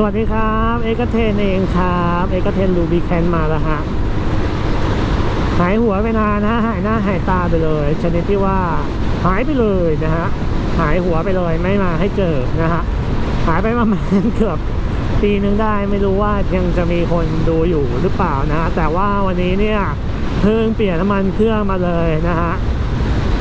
สวัสดีครับ เอกเทนเองครับ เอกเทนรูบีแคนมาแล้วฮะหายหัวไปนานนะหายหน้าหายตาไปเลย ชนิดที่ว่าหายไปเลยนะฮะหายหัวไปเลยไม่มาให้เจอนะฮะหายไปประมาณเกือบปีนึงได้ไม่รู้ว่ายังจะมีคนดูอยู่หรือเปล่านะแต่ว่าวันนี้เนี่ยเพิ่งเปลี่ยนน้ำมันเครื่องมาเลยนะฮะ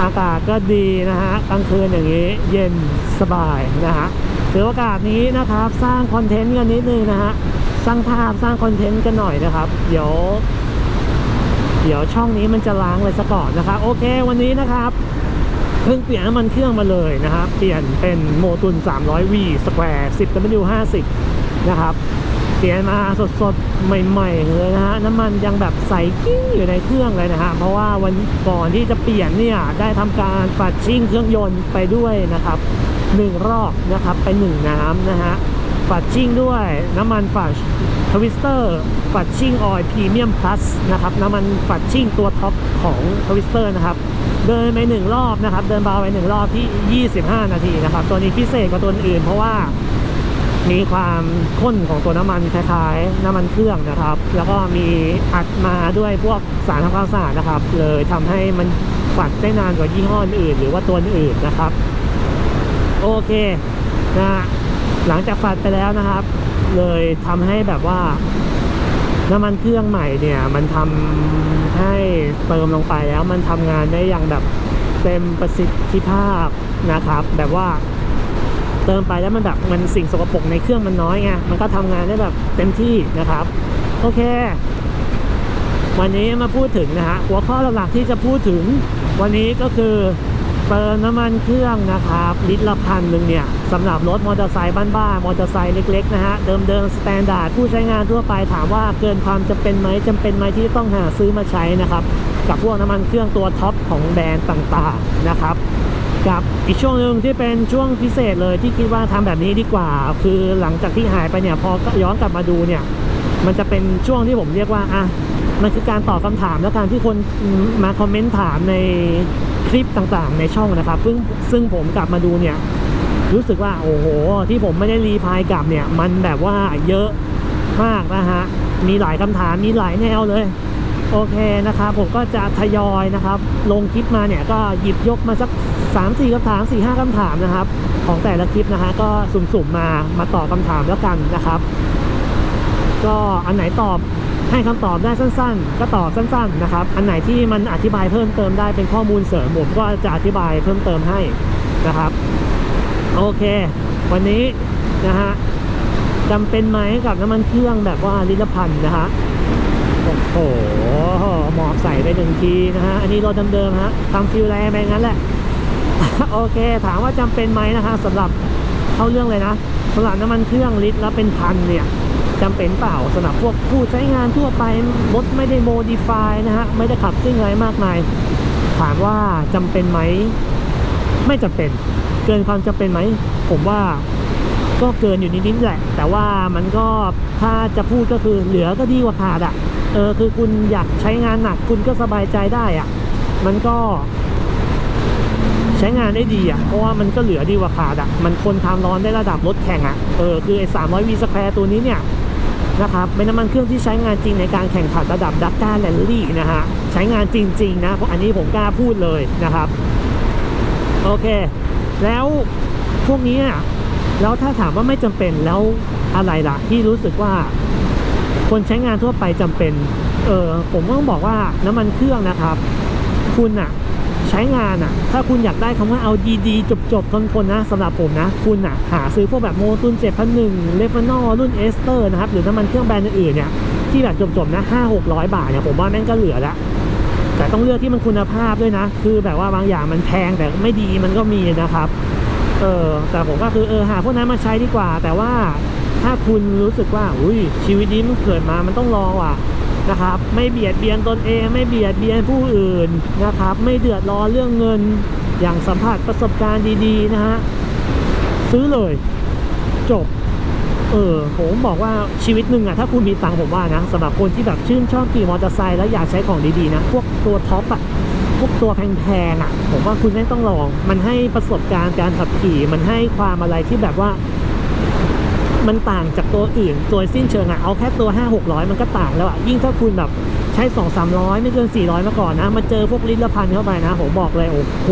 อากาศก็ดีนะฮะกลางคืนอย่างนี้เย็นสบายนะฮะ ถือโอกาสนี้นะครับ สร้างคอนเทนต์กันนิดนึงนะฮะสร้างภาพสร้างคอนเทนต์กันหน่อยนะครับ เดี๋ยว เดี๋ยวช่องนี้มันจะล้างเลยซะก่อนนะครับโอเควันนี้นะครับเพิ่งเปลี่ยนน้ำมันเครื่องมาเลยนะครับ เปลี่ยนเป็นโมตุน 300V Square 10W50 นะครับ เปลี่ยนมาสดๆ ใหม่ๆเลยนะฮะ น้ำมันยังแบบใสกิ้งอยู่ในเครื่องเลยนะฮะ เพราะว่าวันก่อนที่จะเปลี่ยนเนี่ย ได้ทำการฝัดชิ่งเครื่องยนต์ไปด้วยนะครับ หนึ่งรอบนะครับไปหนึ่งน้ำนะฮะฝัดชิ่งด้วยน้ำมันฝัดทวิสเตอร์ฝัดชิ่งออยล์พรีเมียมพลัสนะครับน้ำมันฝัดชิ่งตัวท็อปของทวิสเตอร์นะครับเดินไปหนึ่งรอบนะครับ เดินเบาไปหนึ่งรอบที่ 25 นาทีนะครับ ตัวนี้พิเศษกว่าตัวอื่น เพราะว่ามีความข้นของตัวน้ำมันคล้ายๆ น้ำมันเครื่องนะครับ แล้วก็มีอัดมาด้วยพวกสารทำความสะอาดนะครับ เลยทำให้มันฝัดได้นานกว่ายี่ห้ออื่น หรือว่าตัวอื่นนะครับ โอเคนะหลังจากฝัดไปแล้วนะครับ เลยทำให้แบบว่า น้ำมันเครื่องใหม่เนี่ย มันทำให้เติมลงไปแล้วมันทำงานได้อย่างแบบเต็มประสิทธิภาพนะครับ แบบว่าเติมไปแล้วมันแบบมันสิ่งสกปรกในเครื่องมันน้อยไงมันก็ทำงานได้แบบเต็มที่นะครับ โอเค วันนี้มาพูดถึงนะฮะหัวข้อหลักๆที่จะพูดถึงวันนี้ก็คือ เติมน้ำมันเครื่องนะครับ ลิตรละพันหนึ่งเนี่ยสำหรับรถมอเตอร์ไซค์บ้านๆมอเตอร์ไซค์เล็กๆนะฮะเดิมๆสแตนดาร์ดผู้ใช้งานทั่วไปถามว่าเกินความจำเป็นไหมจำเป็นไหมที่ต้องหาซื้อมาใช้นะครับ กับพวกน้ำมันเครื่องตัวท็อปของแบรนด์ต่างๆนะครับกับอีกช่วงหนึ่งที่เป็นช่วงพิเศษเลยที่คิดว่าทำแบบนี้ดีกว่า คือหลังจากที่หายไปเนี่ยพอย้อนกลับมาดูเนี่ย มันจะเป็นช่วงที่ผมเรียกว่าอะมันคือการตอบคำถามและการที่คนมาคอมเมนต์ถามใน คลิปต่างๆในช่องนะครับ ซึ่งซึ่งผมกลับมาดูเนี่ยรู้สึกว่าโอ้โห ที่ผมไม่ได้รีพลายกลับเนี่ย มันแบบว่าเยอะมากนะฮะ มีหลายคำถามมีหลายแนวเลย โอเคนะครับ ผมก็จะทยอยนะครับ ลงคลิปมาเนี่ยก็หยิบยกมาสัก 3 4คำถาม 4 5คำถามนะครับ ของแต่ละคลิปนะฮะก็สุ่มๆมามาตอบคำถามแล้วกันนะครับ ก็อันไหนตอบ ให้คำตอบได้สั้นๆ ก็ตอบสั้นๆนะครับ อันไหนที่มันอธิบายเพิ่มเติมได้เป็นข้อมูลเสริมผมก็จะอธิบายเพิ่มเติมให้นะครับ โอเค วันนี้นะฮะจำเป็นไหมกับน้ำมันเครื่องแบบว่าลิตรลพันนะฮะโอ้โหหมอบใส่ไปหนึ่งทีนะฮะ อันนี้รถเดิมๆฮะทำฟิลแรงไปงั้นแหละ โอเค ถามว่าจำเป็นไหมนะฮะสำหรับเข้าเรื่องเลยนะสำหรับน้ำมันเครื่องลิตรและเป็นพันเนี่ย จำเป็นเปล่าสำหรับพวกผู้ใช้งานทั่วไปรถไม่ได้โมดิฟายนะฮะ ไม่ได้ขับซิ่งอะไรมากมาย ถามว่าจำเป็นไหม ไม่จำเป็น เกินความจำเป็นไหม ผมว่าก็เกินอยู่นิดๆแหละ แต่ว่ามันก็ถ้าจะพูดก็คือเหลือก็ดีกว่าขาดอะ เออคือคุณอยากใช้งานหนักคุณก็สบายใจได้อะ มันก็ใช้งานได้ดีอะ เพราะว่ามันก็เหลือดีกว่าขาดอะ มันทนความร้อนได้ระดับรถแข่งอะ เออ คือไอ้300 v สแควร์ตัวนี้เนี่ย นะครับ เป็นน้ำมันเครื่องที่ใช้งานจริงในการแข่งขันระดับดักก้าแรลลี่นะฮะ ใช้งานจริง ๆ นะ เพราะอันนี้ผมกล้าพูดเลยนะครับ โอเค แล้วพวกนี้แล้วถ้าถามว่าไม่จำเป็นแล้วอะไรล่ะ ที่รู้สึกว่า คนใช้งานทั่วไปจำเป็น เออผมก็ต้องบอกว่าน้ำมันเครื่องนะครับ คุณอะ ใช้งานอะถ้าคุณอยากได้คำว่าเอาดีๆ จบๆทนคนะสำหรับผมนะ คุณอะหาซื้อพวกแบบโมตุน7,001เลฟานอรุ่นเอสเตอร์นะครับ หรือน้ำมันเครื่องแบรนด์อื่นๆเนี่ย ที่แบบจบๆนะ5 600บาทเนี่ยผมว่าแม่งก็เหลือล้วแต่ต้องเลือกที่มันคุณภาพด้วยนะ คือแบบว่าบางอย่างมันแพงแต่ไม่ดีมันก็มีนะครับเออแต่ผมก็คือเออหาพวกนั้นมาใช้ดีกว่า แต่ว่าถ้าคุณรู้สึกว่าอุ้ยชีวิตนี้มันเกิดมามันต้องลองว่ะ นะครับ ไม่เบียดเบียนตนเอง ไม่เบียดเบียนผู้อื่นนะครับ ไม่เดือดร้อนเรื่องเงิน อย่างสัมผัสประสบการณ์ดีๆนะฮะซื้อเลย จบ เออผมบอกว่าชีวิตหนึ่งอะถ้าคุณมีตังค์ผมว่านะสำหรับคนที่แบบชื่นชอบขี่มอเตอร์ไซค์แล้วอยากใช้ของดีๆนะพวกตัวท็อปอะพวกตัวแพงๆอะผมว่าคุณไม่ต้องลอง มันให้ประสบการณ์การขับขี่มันให้ความอะไรที่แบบว่า มันต่างจากตัวอื่นตัวสิ้นเชิงอะเอาแค่ตัว 5 600 มันก็ต่างแล้วอะยิ่งถ้าคุณแบบใช้ 2 300 ไม่เกิน 400 มาก่อนนะ มาเจอพวกลิตรละพันเข้าไปนะ ผมบอกเลย โอ้โห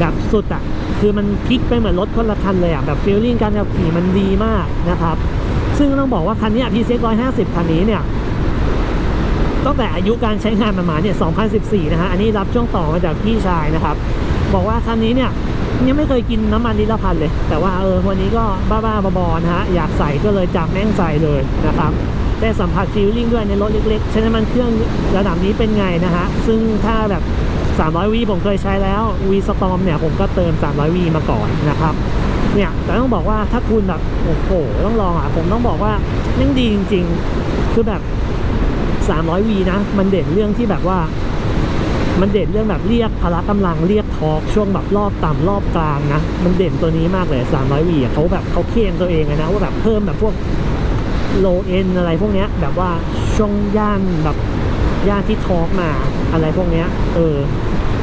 แบบสุดอะคือมันพลิกไปเหมือนรถคนละคันเลยอะแบบฟีลลิ่งการขับขี่มันดีมากนะครับ ซึ่งต้องบอกว่าคันนี้พีเซ็ก150 คันนี้เนี่ยตั้งแต่อายุการใช้งานมันมาเนี่ย 2014 นะฮะ อันนี้รับช่วงต่อมาจากพี่ชายนะครับ บอกว่าคันนี้เนี่ย ยังไม่เคยกินน้ำมันลิรพันเลย แต่ว่าเออวันนี้ก็บ้าๆบอๆนะฮะอยากใส่ก็เลยจับแม่งใส่เลยนะครับได้สัมผัสฟีลลิ่งด้วยในรถเล็กๆใช้น้ำมันเครื่องระดับนี้เป็นไงนะฮะซึ่งถ้าแบบ 300วีผมเคยใช้แล้ววีสตอมเนี่ยผมก็เติม 300วีมาก่อนนะครับเนี่ยแต่ต้องบอกว่าถ้าคุณแบบโอ้โหต้องลองอะผมต้องบอกว่ายังดีจริง ๆ คือแบบ 300วีนะ มันเด่นเรื่องที่แบบว่า มันเด่นเรื่องแบบเรียกพละกำลังเรียกทอร์กช่วงแบบรอบต่ำรอบกลางนะ มันเด่นตัวนี้มากเลย 300วีเขาแบบเขาเคลมตัวเองนะว่าแบบเพิ่มแบบพวกโลเอนอะไรพวกเนี้ยแบบว่าช่วงย่านแบบย่านที่ทอร์กมาอะไรพวกเนี้ยเออ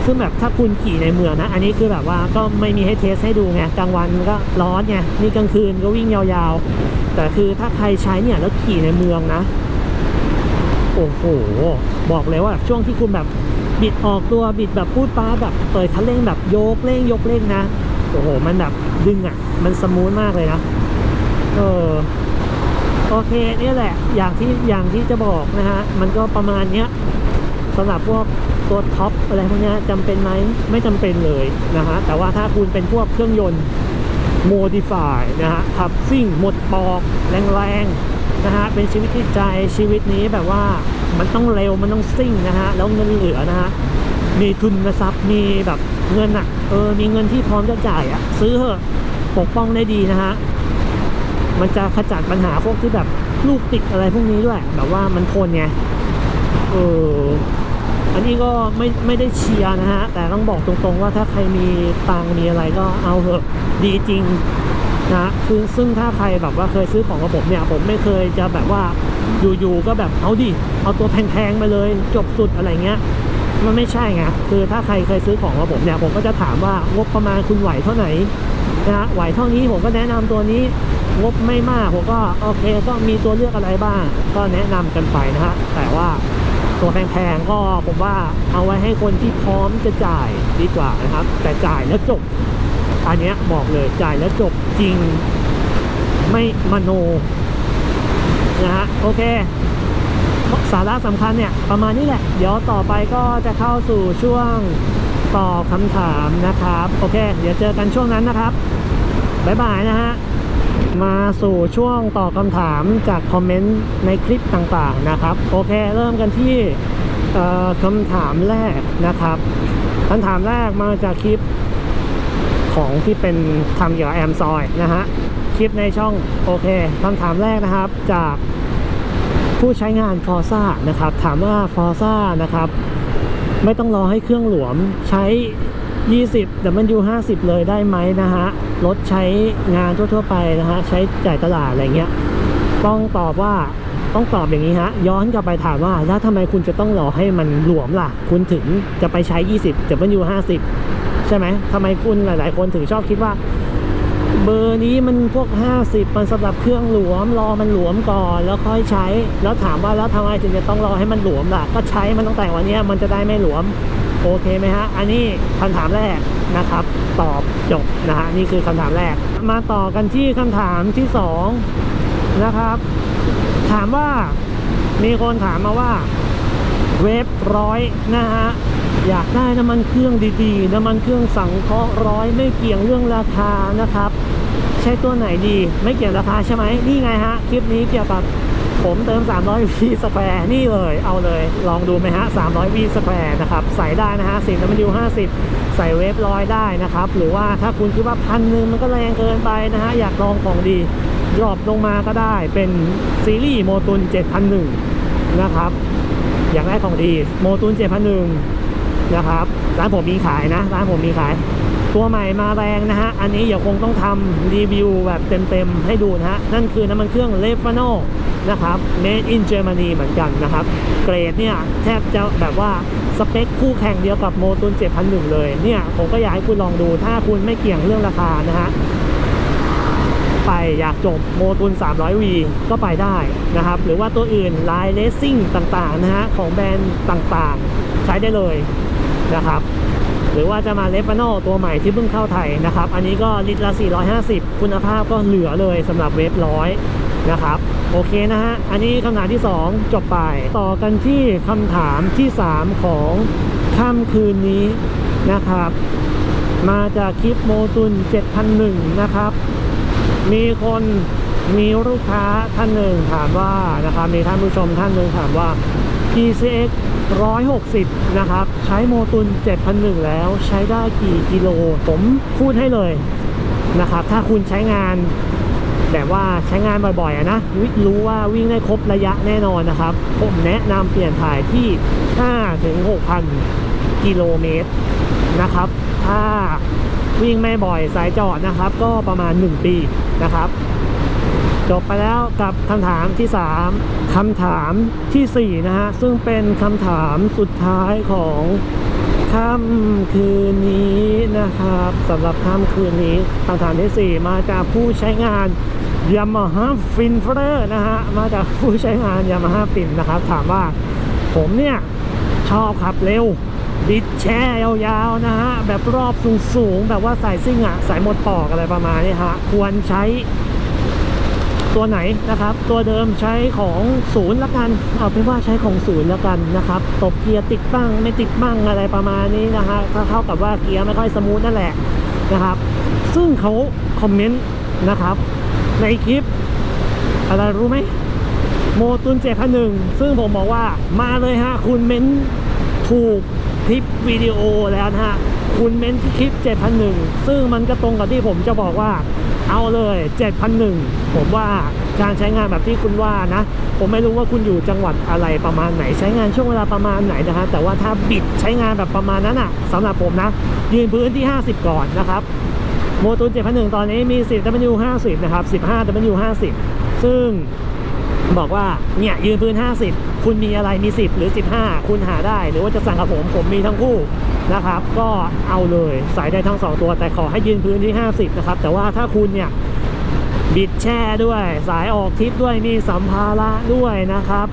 ซึ่งแบบถ้าคุณขี่ในเมืองนะ อันนี้คือแบบว่าก็ไม่มีให้เทสให้ดูไงกลางวันก็ร้อนไงนี่กลางคืนก็วิ่งยาวๆ แต่คือถ้าใครใช้เนี่ยแล้วขี่ในเมืองนะ โอ้โห บอกเลยว่าช่วงที่คุณแบบ บิดออกตัวบิดแบบพูดป้าแบบเปิดคันเร่งแบบโยกเร่งยกเร่งนะโอ้โห มันแบบดึงอะ มันสมูทมากเลยนะ เออ โอเคเนี่ยแหละ อย่างที่ อย่างที่จะบอกนะฮะ มันก็ประมาณเนี้ยสำหรับพวกตัวท็อปอะไรพวกเนี้ยจำเป็นไหม ไม่จำเป็นเลยนะฮะ แต่ว่าถ้าคุณเป็นพวกเครื่องยนต์โมดิฟายนะฮะขับซิ่งหมดปอก แรงๆ นะฮะเป็นชีวิตที่ใจชีวิตนี้แบบว่ามันต้องเร็วมันต้องซิ่งนะฮะแล้วเงินเหลือนะฮะมีทุนทรัพย์มีแบบเงินอะเออมีเงินที่พร้อมจะจ่ายอะ ซื้อเถอะปกป้องได้ดีนะฮะมันจะขจัดปัญหาพวกที่แบบลูกติดอะไรพวกนี้ด้วยแบบว่ามันทนไงเอออันนี้ก็ไม่ไม่ได้เชียร์นะฮะ แต่ต้องบอกตรงๆว่าถ้าใครมีตังมีอะไรก็เอาเถอะ ดีจริง นะคือซึ่งถ้าใครแบบว่าเคยซื้อของกับผมเนี่ยผมไม่เคยจะแบบว่าอยู่ๆก็แบบเอาดิเอาตัวแพงๆไปเลยจบสุดอะไรเงี้ยมันไม่ใช่ไงคือถ้าใครเคยซื้อของกับผมเนี่ยผมก็จะถามว่างบประมาณคุณไหวเท่าไหร่นะฮะไหวเท่านี้ผมก็แนะนำตัวนี้งบไม่มากผมก็โอเคก็มีตัวเลือกอะไรบ้าง ก็แนะนำกันไปนะฮะแต่ว่าตัวแพงๆก็ผมว่าเอาไว้ให้คนที่พร้อมจะจ่ายดีกว่านะครับ แต่จ่ายแล้วจบ อันเนี้ยบอกเลยจ่ายแล้วจบจริงไม่มโนนะฮะโอเคสาระสำคัญเนี่ยประมาณนี้แหละ เดี๋ยวต่อไปก็จะเข้าสู่ช่วงตอบคำถามนะครับ โอเค เดี๋ยวเจอกันช่วงนั้นนะครับบ๊ายบายนะฮะมาสู่ช่วงตอบคำถามจากคอมเมนต์ในคลิปต่างๆนะครับ โอเค เริ่มกันที่คำถามแรกนะครับคำถามแรกมาจากคลิป ของที่เป็นทำเกี่ยวกับแอมซอยนะฮะ คลิปในช่องโอเคคำถามแรกนะครับจากผู้ใช้งาน f o r z a นะครับ ถามว่า f o r z a นะครับ ไม่ต้องรอให้เครื่องหลวมใช้ 20 W 50 เลยได้ไหมนะฮะ รถใช้งานทั่ว ๆ ไปนะฮะ ใช้จ่ายตลาดอะไรเงี้ย ต้องตอบว่าต้องตอบอย่างนี้ฮะ ย้อนกลับไปถามว่า แล้วทำไมคุณจะต้องรอให้มันหลวมล่ะ คุณถึงจะไปใช้ 20 W 50 ช่ไหมทำไมคุณหลาย ๆ คนถึงชอบคิดว่า เบอร์นี้มันพวก 50 มันสำหรับเครื่องหลวม รอมันหลวมก่อนแล้วค่อยใช้ แล้วถามว่าแล้วทำไมถึงจะต้องรอให้มันหลวมล่ะ ก็ใช้มันตั้งแต่วันนี้มันจะได้ไม่หลวมโอเคไหมฮะ อันนี้คำถามแรกนะครับ ตอบจบนะฮะ นี่คือคำถามแรก มาต่อกันที่คำถามที่สองนะครับ ถามว่ามีคนถามมาว่าเวฟร้อยนะฮะ อยากได้น้ำมันเครื่องดีๆ น้ำมันเครื่องสังเคราะห์ร้อยไม่เกี่ยงเรื่องราคานะครับ ใช้ตัวไหนดีไม่เกี่ยงราคาใช่ไหมนี่ไงฮะ คลิปนี้เกี่ยวกับผมเติม 300วีสแควร์นี่เลย เอาเลย ลองดูไหมฮะ 300วีสแควร์นะครับ ใส่ได้นะฮะสิบน้ำมันยู50 ใส่เวฟร้อยได้นะครับ หรือว่าถ้าคุณคิดว่าพันหนึ่งมันก็แรงเกินไปนะฮะ อยากลองของดีดรอปลงมาก็ได้ เป็นซีรีส์โมตุน 7001 นะครับ อยากได้ของดี โมตุน 7001 นะครับ ร้านผมมีขายนะ ร้านผมมีขาย ตัวใหม่มาแรงนะฮะ อันนี้เดี๋ยวคงต้องทำรีวิวแบบเต็มๆให้ดูนะฮะ นั่นคือน้ำมันเครื่องเลฟาโนนะครับ made in Germany เหมือนกันนะครับ เกรดเนี่ยแทบจะแบบว่าสเปคคู่แข่งเดียวกับโมตุน7001 เลยเนี่ย ผมก็อยากให้คุณลองดู ถ้าคุณไม่เกี่ยงเรื่องราคานะฮะ ไปไปอยากจบโมตุน 300V ก็ไปได้นะครับ หรือว่าตัวอื่นไลน์เลสซิ่งต่างๆนะฮะ ของแบรนด์ต่างๆ ใช้ได้เลย นะครับ หรือว่าจะมาเลฟ a นอลตัวใหม่ที่เพิ่งเข้าไทยนะครับ อันนี้ก็ลิตรละ 450 คุณภาพก็เหลือเลยสำหรับเวฟร้อยนะครับ โอเคนะฮะ อันนี้คำถามที่ 2 จบไป ต่อกันที่คำถามที่ 3 ของค่ำคืนนี้นะครับ มาจากคลิปโมตุน 7001 นะครับ มีคนมีลูกค้าท่านหนึ่งถามว่านะครับมีท่านผู้ชมท่านหนึ่งถามว่า PCX 160 นะครับ ใช้โมตุน 7001 แล้วใช้ได้กี่กิโล ผมพูดให้เลยนะครับ ถ้าคุณใช้งานแบบว่าใช้งานบ่อยๆนะรู้ว่าวิ่งได้ครบระยะแน่นอนนะครับ ผมแนะนำเปลี่ยนถ่ายที่5-6,000 กิโลเมตรนะครับ ถ้าวิ่งไม่บ่อยสายจอดนะครับ ก็ประมาณ 1 ปีนะครับ จบไปแล้วกับคำถามที่ 3คำถามทีสี่ 4 นะฮะ ซึ่งเป็นคำถามสุดท้ายของค่ำคืนนี้นะครับสำหรับค่ำคืนนี้คำถามทีสี่4 มาจากผู้ใช้งาน Yamaha Fin f r e r นะฮะ มาจากผู้ใช้งาน Yamaha Fin นะครับ ถามว่าผมเนี่ย ชอบขับเร็ว บิดแช่ยาวๆนะฮะ แบบรอบสูงๆ แบบว่าสายซิ่งอะสายหมดปอกอะไรประมาณนี้ฮะ ควรใช้ ตัวไหนนะครับ ตัวเดิมใช้ของศูนย์ละกัน เอาเป็นว่าใช้ของศูนย์ละกันนะครับตบเกียร์ติดบ้างไม่ติดบ้างอะไรประมาณนี้นะฮะถ้าเท่ากับว่าเกียร์ไม่ค่อยสมูทนั่นแหละนะครับ ซึ่งเขาคอมเมนต์นะครับ ในคลิปอะไรรู้ไหมโมตุนเจ็ดพันหนึ่งซึ่งผมบอกว่ามาเลยฮะ คุณเม้นถูกคลิปวิดีโอแล้วนะฮะ คุณเม้นที่คลิป 7,001 ซึ่งมันก็ตรงกับที่ผมจะบอกว่า เอาเลย7,001ผมว่าการใช้งานแบบที่คุณว่านะ ผมไม่รู้ว่าคุณอยู่จังหวัดอะไรประมาณไหน ใช้งานช่วงเวลาประมาณไหนนะฮะแต่ว่าถ้าบิดใช้งานแบบประมาณนั้นอะสำหรับผมนะ ยืนพื้นที่ 50 ก่อนนะครับโมตูน7,001ตอนนี้มี 10 W 50 นะครับ 15 W 50 ซึ่งบอกว่าเนี่ยยืนพื้น 50 คุณมีอะไรมี 10 หรือ 15 คุณหาได้ หรือว่าจะสั่งกับผมผมมีทั้งคู่ นะครับ ก็เอาเลยใส่ได้ทั้ง 2 ตัว แต่ขอให้ยืนพื้นที่ 50 นะครับ แต่ว่าถ้าคุณเนี่ยบิดแช่ด้วย สายออกทริปด้วยมีสัมภาระด้วยนะครับ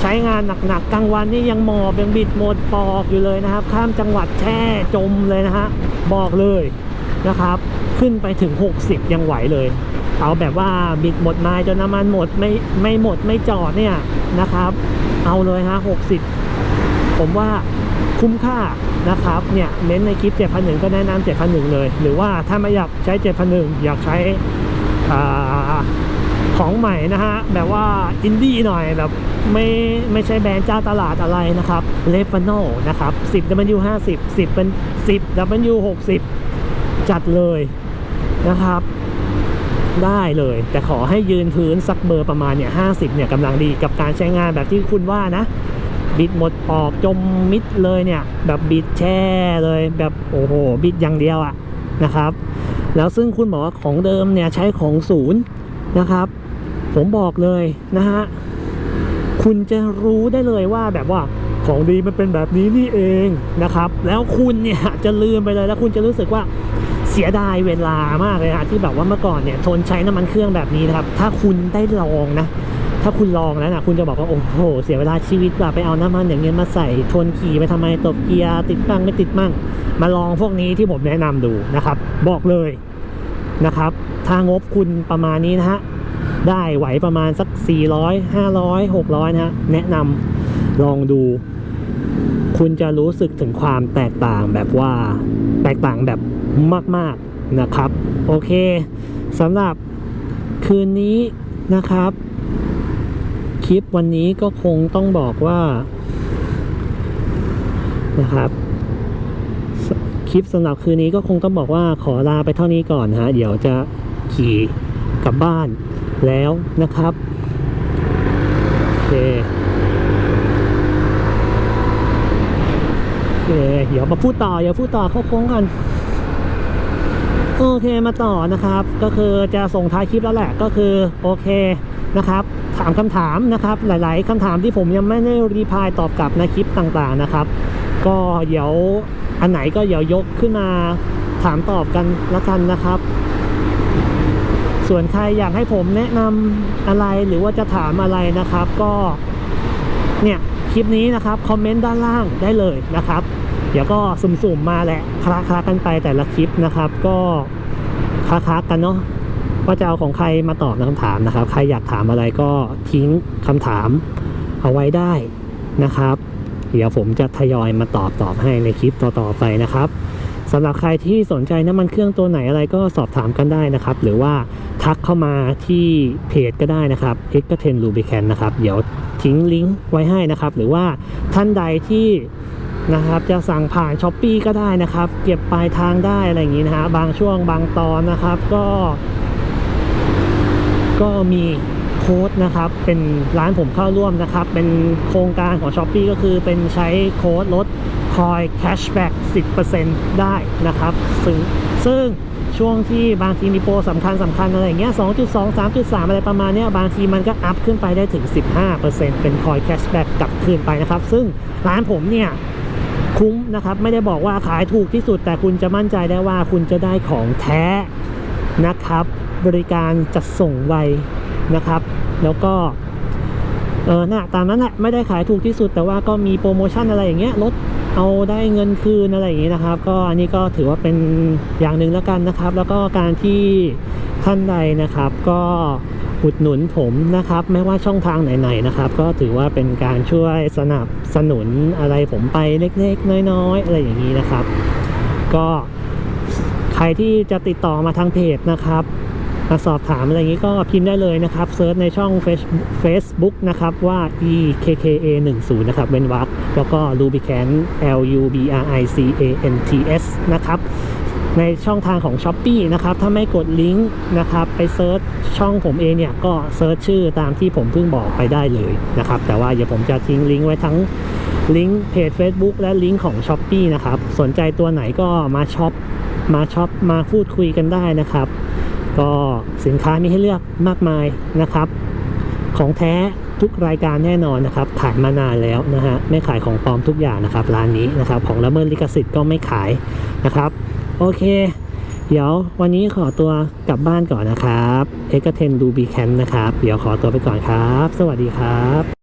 ใช้งานหนักๆกลางวันนี่ยังหมอบยังบิดหมดปอกอยู่เลยนะครับ ข้ามจังหวัดแช่จมเลยนะฮะบอกเลยนะครับ ขึ้นไปถึง 60 ยังไหวเลย เอาแบบว่าบิดหมดไม้จนน้ำมันหมดไม่ไม่หมดไม่จอดเนี่ยนะครับ เอาเลยฮะ60 ผมว่า คุ้มค่านะครับเนี่ยเน้นในคลิป 7,001 ก็แนะนำ7,001 เลย หรือว่าถ้าไม่อยากใช้ 7,001 อยากใช้ของใหม่นะฮะ แบบว่าอินดี้หน่อยแบบไม่ไม่ใช่แบรนด์เจ้าตลาดอะไรนะครับเลฟานอลนะครับ10 W 50 10เป็น10 W 60 จัดเลยนะครับ ได้เลย แต่ขอให้ยืนพื้นสักเบอร์ประมาณเนี่ยห้าสิบเนี่ยกำลังดีกับการใช้งานแบบที่คุณว่านะ บิดหมดปอกจมมิดเลยเนี่ย แบบบิดแช่เลยแบบโอ้โหบิดอย่างเดียวอะนะครับ แล้วซึ่งคุณบอกว่าของเดิมเนี่ยใช้ของศูนย์นะครับ ผมบอกเลยนะฮะคุณจะรู้ได้เลยว่าแบบว่าของดีมันเป็นแบบนี้นี่เองนะครับ แล้วคุณเนี่ยจะลืมไปเลยแล้วคุณจะรู้สึกว่าเสียดายเวลามากเลยฮะที่แบบว่าเมื่อก่อนเนี่ยทนใช้น้ำมันเครื่องแบบนี้นะครับ ถ้าคุณได้ลองนะ ถ้าคุณลองแล้วนะคุณจะบอกว่าโอ้โห เสียเวลาชีวิตว่ะไปเอาน้ำมันอย่างเงี้ยมาใส่ทวนขี่ไปทำไมตบเกียร์ติดบ้างไม่ติดบ้างมาลองพวกนี้ที่ผมแนะนำดูนะครับ บอกเลยนะครับถ้างบคุณประมาณนี้นะฮะได้ไหวประมาณสัก 400 500 600 นะฮะแนะนำลองดู คุณจะรู้สึกถึงความแตกต่างแบบว่าแตกต่างแบบมาก ๆนะครับ โอเคสำหรับคืนนี้นะครับ ลิปวันนี้ก็คงต้องบอกว่านะครับคลิปสำหรับคืนนี้ก็คงต้องบอกว่าขอลาไปเท่านี้ก่อนฮะเดี๋ยวจะขี่กลับบ้านแล้วนะครับโอเคโอเคเดี๋ยวมาพูดต่อเดี๋ยวพูดต่อเข้าโค้งกันโอเคมาต่อนะครับ ก็คือจะส่งท้ายคลิปแล้วแหละก็คือโอเค นะครับ ถามคำถามนะครับ หลาย ๆคำถามที่ผมยังไม่ได้รีพายตอบกลับในคลิปต่างๆนะครับ ก็เดี๋ยวอันไหนก็เดี๋ยวยกขึ้นมาถามตอบกันละกันนะครับ ส่วนใครอยากให้ผมแนะนำอะไรหรือว่าจะถามอะไรนะครับ ก็เนี่ยคลิปนี้นะครับคอมเมนต์ด้านล่างได้เลยนะครับ เดี๋ยวก็สุ่มๆมาแหละคลาคลากันไปแต่ละคลิปนะครับ ก็คลาคลากันเนาะ ว่าจะเอาของใครมาตอบคำถามนะครับ ใครอยากถามอะไรก็ทิ้งคำถามเอาไว้ได้นะครับ เดี๋ยวผมจะทยอยมาตอบตอบให้ในคลิปต่อๆไปนะครับสำหรับใครที่สนใจน้ำมันเครื่องตัวไหนอะไรก็สอบถามกันได้นะครับ หรือว่าทักเข้ามาที่เพจก็ได้นะครับ x ก็10 Lubricant นะครับ เดี๋ยวทิ้งลิงก์ไว้ให้นะครับ หรือว่าท่านใดที่นะครับจะสั่งผ่านช้อปปีก็ได้นะครับ เก็บปลายทางได้อะไรอย่างนี้นะฮะบางช่วงบางตอนนะครับ ก็ ก็มีโค้ดนะครับ เป็นร้านผมเข้าร่วมนะครับ เป็นโครงการของ s h อ p e e ก็คือเป็นใช้โค้ดลดคอยแคชแบ็ก10%ได้นะครับ ซึ่งซึ่งช่วงที่บางทีมีโปรสำคัญสำคัญอะไรอย่างเงี้ย 2.2 3.3 อะไรประมาณเนี้ย บางทีมันก็อัพขึ้นไปได้ถึง 15%เป็นคอยแคชแบ็กกลับคืนไปนะครับ ซึ่งร้านผมเนี่ยคุ้มนะครับ ไม่ได้บอกว่าขายถูกที่สุด แต่คุณจะมั่นใจได้ว่าคุณจะได้ของแท้นะครับ บริการจัดส่งไวนะครับ แล้วก็เออน่ะตามนั้นแหละไม่ได้ขายถูกที่สุด แต่ว่าก็มีโปรโมชั่นอะไรอย่างเงี้ยลดเอาได้เงินคืนอะไรอย่างเงี้ยนะครับ ก็อันนี้ก็ถือว่าเป็นอย่างหนึ่งแล้วกันนะครับ แล้วก็การที่ท่านใดนะครับ ก็อุดหนุนผมนะครับ ไม่ว่าช่องทางไหนๆนะครับ ก็ถือว่าเป็นการช่วยสนับสนุนอะไรผมไปเล็กๆ น้อยๆ อะไรอย่างนี้นะครับ ก็ใครที่จะติดต่อมาทางเพจนะครับ สอบถามอะไรอย่างนี้ก็พิมพ์ได้เลยนะครับเซิร์ชในช่อง Facebook นะครับว่า EKKA 1 0นะครับเว้นวรรคแล้วก็ Lubricant L U B R I C A N T S นะครับในช่องทางของ s h อ p e e นะครับ ถ้าไม่กดลิงก์นะครับ ไปเซิร์ชช่องผมเองเนี่ย ก็เซิร์ชชื่อตามที่ผมเพิ่งบอกไปได้เลยนะครับ แต่ว่าเดี๋ยวผมจะทิ้งลิงก์ไว้ทั้งลิงก์เพจ Facebook และลิงก์ของ s h อ p e e นะครับ สนใจตัวไหนก็มาช็อปมาช็อปมาพูดคุยกันได้นะครับ ก็สินค้ามีให้เลือกมากมายนะครับ ของแท้ทุกรายการแน่นอนนะครับ ขายมานานแล้วนะฮะไม่ขายของปลอมทุกอย่างนะครับ ร้านนี้นะครับ ของละเมิดลิขสิทธิ์ก็ไม่ขายนะครับ โอเค เดี๋ยววันนี้ขอตัวกลับบ้านก่อนนะครับเอ็กเทนดูบีแคนนะครับ เดี๋ยวขอตัวไปก่อนครับ สวัสดีครับ